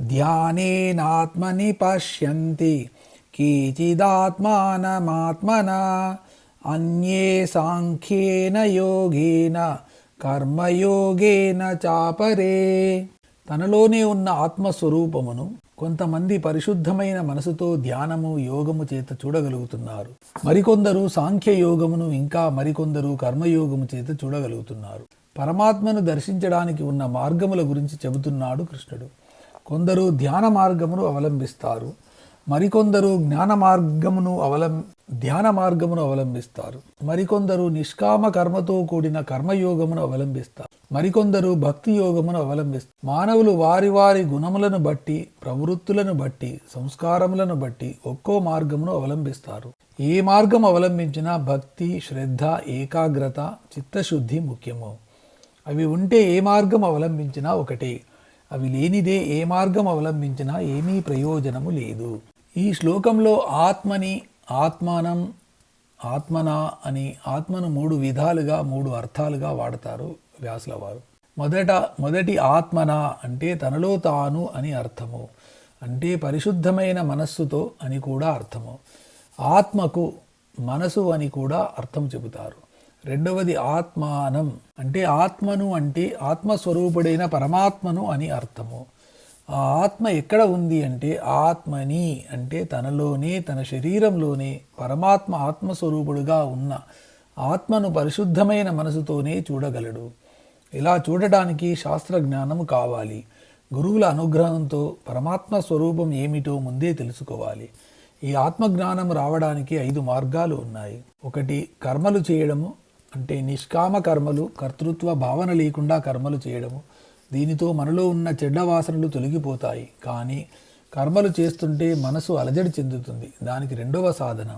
ధ్యానేనాత్మని పశ్యంతి కేచిదాత్మానమాత్మనా అన్యే సాంఖ్యేన యోగేన కర్మయోగేన చాపరే తనలోనే ఉన్న ఆత్మస్వరూపమును కొంతమంది పరిశుద్ధమైన మనసుతో ధ్యానము యోగము చేత చూడగలుగుతున్నారు. మరికొందరు సాంఖ్య యోగమును ఇంకా మరికొందరు కర్మయోగము చేత చూడగలుగుతున్నారు. పరమాత్మను దర్శించడానికి ఉన్న మార్గముల గురించి చెబుతున్నాడు కృష్ణుడు. కొందరు ధ్యాన మార్గమును అవలంబిస్తారు. మరికొందరు జ్ఞాన మార్గమును అవలం ధ్యాన మార్గమును అవలంబిస్తారు. మరికొందరు నిష్కామ కర్మతో కూడిన కర్మయోగమును అవలంబిస్తారు. మరికొందరు భక్తి యోగమును అవలంబిస్తారు. మానవులు వారి వారి గుణములను బట్టి ప్రవృత్తులను బట్టి సంస్కారములను బట్టి ఒక్కో మార్గమును అవలంబిస్తారు. ఏ మార్గం అవలంబించినా భక్తి శ్రద్ధ ఏకాగ్రత చిత్తశుద్ధి ముఖ్యము. అవి ఉంటే ఏ మార్గం అవలంబించినా ఒకటే. అవి లేనిదే ఏ మార్గం అవలంబించినా ఏమీ ప్రయోజనము లేదు. ఈ శ్లోకంలో ఆత్మని ఆత్మానం ఆత్మన అని ఆత్మను మూడు విధాలుగా మూడు అర్థాలుగా వాడతారు వ్యాసుల వారు మొదట మొదటి ఆత్మన అంటే తనలో తాను అని అర్థము. అంటే పరిశుద్ధమైన మనస్సుతో అని కూడా అర్థము. ఆత్మకు మనసు అని కూడా అర్థం చెబుతారు. రెండవది ఆత్మానం. అంటే ఆత్మను అంటే ఆత్మస్వరూపుడైన పరమాత్మను అని అర్థము. ఆ ఆత్మ ఎక్కడ ఉంది అంటే ఆత్మని అంటే తనలోనే తన శరీరంలోనే పరమాత్మ ఆత్మస్వరూపుడుగా ఉన్న ఆత్మను పరిశుద్ధమైన మనసుతోనే చూడగలడు. ఇలా చూడటానికి శాస్త్ర జ్ఞానము కావాలి. గురువుల అనుగ్రహంతో పరమాత్మ స్వరూపం ఏమిటో ముందే తెలుసుకోవాలి. ఈ ఆత్మజ్ఞానం రావడానికి ఐదు మార్గాలు ఉన్నాయి. ఒకటి కర్మలు చేయడము. అంటే నిష్కామ కర్మలు కర్తృత్వ భావన లేకుండా కర్మలు చేయడము. దీనితో మనలో ఉన్న చెడ్డ వాసనలు తొలగిపోతాయి. కానీ కర్మలు చేస్తుంటే మనసు అలజడి చెందుతుంది. దానికి రెండవ సాధన.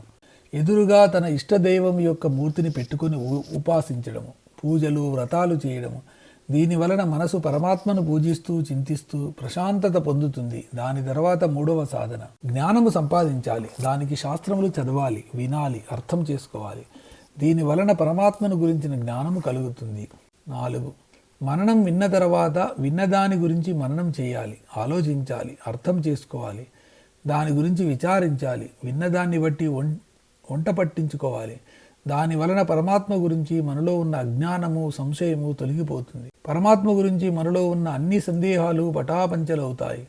ఎదురుగా తన ఇష్టదైవం యొక్క మూర్తిని పెట్టుకుని ఉ- ఉపాసించడము. పూజలు వ్రతాలు చేయడము. దీని వలన మనసు పరమాత్మను పూజిస్తూ చింతిస్తూ ప్రశాంతత పొందుతుంది. దాని తర్వాత మూడవ సాధన. జ్ఞానము సంపాదించాలి. దానికి శాస్త్రములు చదవాలి వినాలి అర్థం చేసుకోవాలి. దీని వలన పరమాత్మను గురించిన జ్ఞానము కలుగుతుంది. నాలుగు. మననం విన్న తర్వాత విన్నదాని గురించి మననం చేయాలి ఆలోచించాలి అర్థం చేసుకోవాలి దాని గురించి విచారించాలి విన్నదాన్ని బట్టి వం వంట పట్టించుకోవాలి. దాని వలన పరమాత్మ గురించి మనలో ఉన్న అజ్ఞానము సంశయము తొలగిపోతుంది. పరమాత్మ గురించి మనలో ఉన్న అన్ని సందేహాలు పటాపంచలవుతాయి.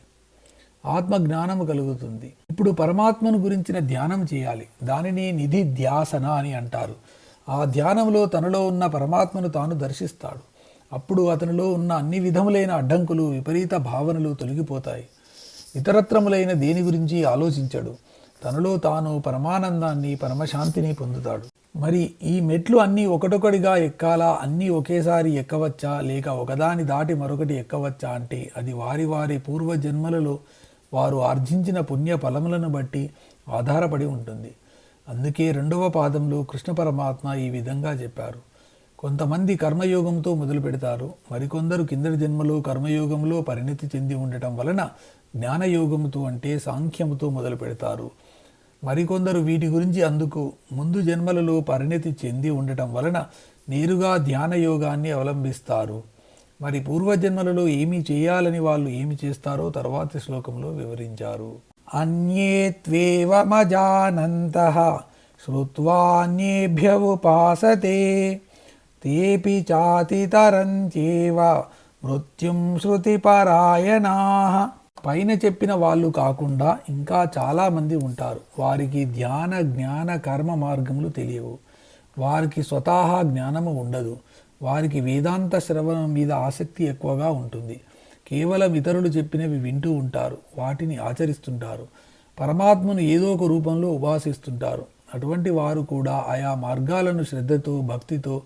ఆత్మ జ్ఞానము కలుగుతుంది. ఇప్పుడు పరమాత్మను గురించిన ధ్యానం చేయాలి. దానిని నిధి ధ్యాసన అని అంటారు. ఆ ధ్యానంలో తనలో ఉన్న పరమాత్మను తాను దర్శిస్తాడు. అప్పుడు అతనిలో ఉన్న అన్ని విధములైన అడ్డంకులు విపరీత భావనలు తొలగిపోతాయి. ఇతరత్రములైన దేని గురించి ఆలోచించడు. తనలో తాను పరమానందాన్ని పరమశాంతిని పొందుతాడు. మరి ఈ మెట్లు అన్నీ ఒకటొకటిగా ఎక్కాలా? అన్నీ ఒకేసారి ఎక్కవచ్చా? లేక ఒకదాని దాటి మరొకటి ఎక్కవచ్చా అంటే అది వారి వారి పూర్వజన్మలలో వారు ఆర్జించిన పుణ్య ఫలములను బట్టి ఆధారపడి ఉంటుంది. అందుకే రెండవ పాదంలో కృష్ణ పరమాత్మ ఈ విధంగా చెప్పారు. కొంతమంది కర్మయోగంతో మొదలు పెడతారు. మరికొందరు కిందటి జన్మలో కర్మయోగంలో పరిణతి చెంది ఉండటం వలన జ్ఞానయోగముతో అంటే సాంఖ్యముతో మొదలు పెడతారు. మరికొందరు వీటి గురించి అందుకు ముందు జన్మలలో పరిణతి చెంది ఉండటం వలన నేరుగా ధ్యాన యోగాన్ని అవలంబిస్తారు. మరి పూర్వజన్మలలో ఏమి చేయాలని వాళ్ళు ఏమి చేస్తారో తర్వాతి శ్లోకంలో వివరించారు. అన్యే త్వేవమజానంత శ్రుత్వాన్యేభ్య ఉపాసతే తేపి చాతితరంచేవ మృత్యుం శృతిపరాయణా. పైన చెప్పిన వాళ్ళు కాకుండా ఇంకా చాలామంది ఉంటారు. వారికి ధ్యాన జ్ఞాన కర్మ మార్గములు తెలియవు. వారికి స్వతహా జ్ఞానము ఉండదు. వారికి వేదాంత శ్రవణం మీద ఆసక్తి ఎక్కువగా ఉంటుంది. కేవలం ఇతరులు చెప్పినవి వింటూ ఉంటారు వాటిని ఆచరిస్తుంటారు పరమాత్మను ఏదో ఒక రూపంలో ఉపాసిస్తుంటారు. అటువంటి వారు కూడా ఆయా మార్గాలను శ్రద్ధతో భక్తితో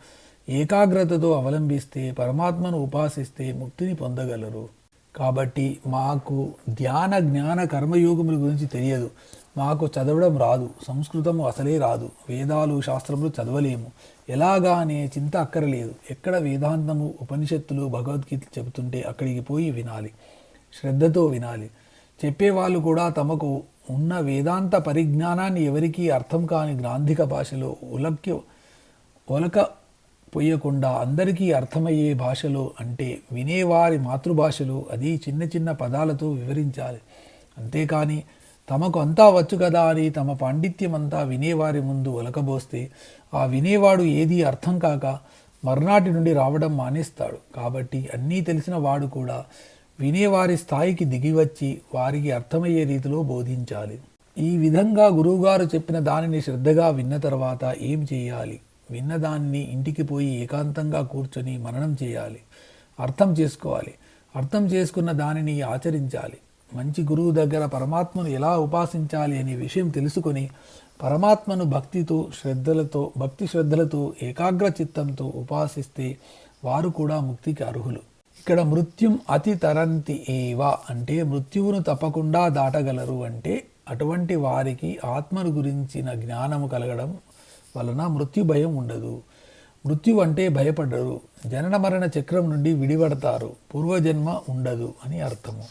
ఏకాగ్రతతో అవలంబిస్తే పరమాత్మను ఉపాసిస్తే ముక్తిని పొందగలరు. కాబట్టి మాకు ధ్యాన జ్ఞాన కర్మయోగముల గురించి తెలియదు. మాకు చదవడం రాదు సంస్కృతము అసలే రాదు వేదాలు శాస్త్రములు చదవలేము. ఎలాగా అనే చింత అక్కరలేదు. ఎక్కడ వేదాంతము ఉపనిషత్తులు భగవద్గీత చెబుతుంటే అక్కడికి పోయి వినాలి. శ్రద్ధతో వినాలి. చెప్పేవాళ్ళు కూడా తమకు ఉన్న వేదాంత పరిజ్ఞానాన్ని ఎవరికీ అర్థం కాని గ్రాంధిక భాషలో ఉలక్కి ఒలక పోయకుండా అందరికీ అర్థమయ్యే భాషలో అంటే వినేవారి మాతృభాషలో అది చిన్న చిన్న పదాలతో వివరించాలి. అంతేకాని తమకు అంతా వచ్చు కదా అని తమ పాండిత్యం అంతా వినేవారి ముందు ఒలకబోస్తే ఆ వినేవాడు ఏదీ అర్థం కాక మర్నాటి నుండి రావడం మానేస్తాడు. కాబట్టి అన్నీ తెలిసిన వాడు కూడా వినేవారి స్థాయికి దిగివచ్చి వారికి అర్థమయ్యే రీతిలో బోధించాలి. ఈ విధంగా గురువుగారు చెప్పిన దానిని శ్రద్ధగా విన్న తర్వాత ఏం చేయాలి? విన్నదాన్ని ఇంటికి పోయి ఏకాంతంగా కూర్చొని మననం చేయాలి. అర్థం చేసుకోవాలి. అర్థం చేసుకున్న దానిని ఆచరించాలి. మంచి గురువు దగ్గర పరమాత్మను ఎలా ఉపాసించాలి అనే విషయం తెలుసుకొని పరమాత్మను భక్తితో శ్రద్ధలతో భక్తి శ్రద్ధలతో ఏకాగ్ర చిత్తంతో ఉపాసిస్తే వారు కూడా ముక్తికి అర్హులు. ఇక్కడ మృత్యుం అతి తరంతి ఏవా అంటే మృత్యువును తప్పకుండా దాటగలరు అంటే అటువంటి వారికి ఆత్మను గురించిన జ్ఞానము కలగడం వలన మృత్యు భయం ఉండదు. మృత్యు అంటే భయపడరు. జనన మరణ చక్రం నుండి విడిపడతారు. పూర్వజన్మ ఉండదు అని అర్థము.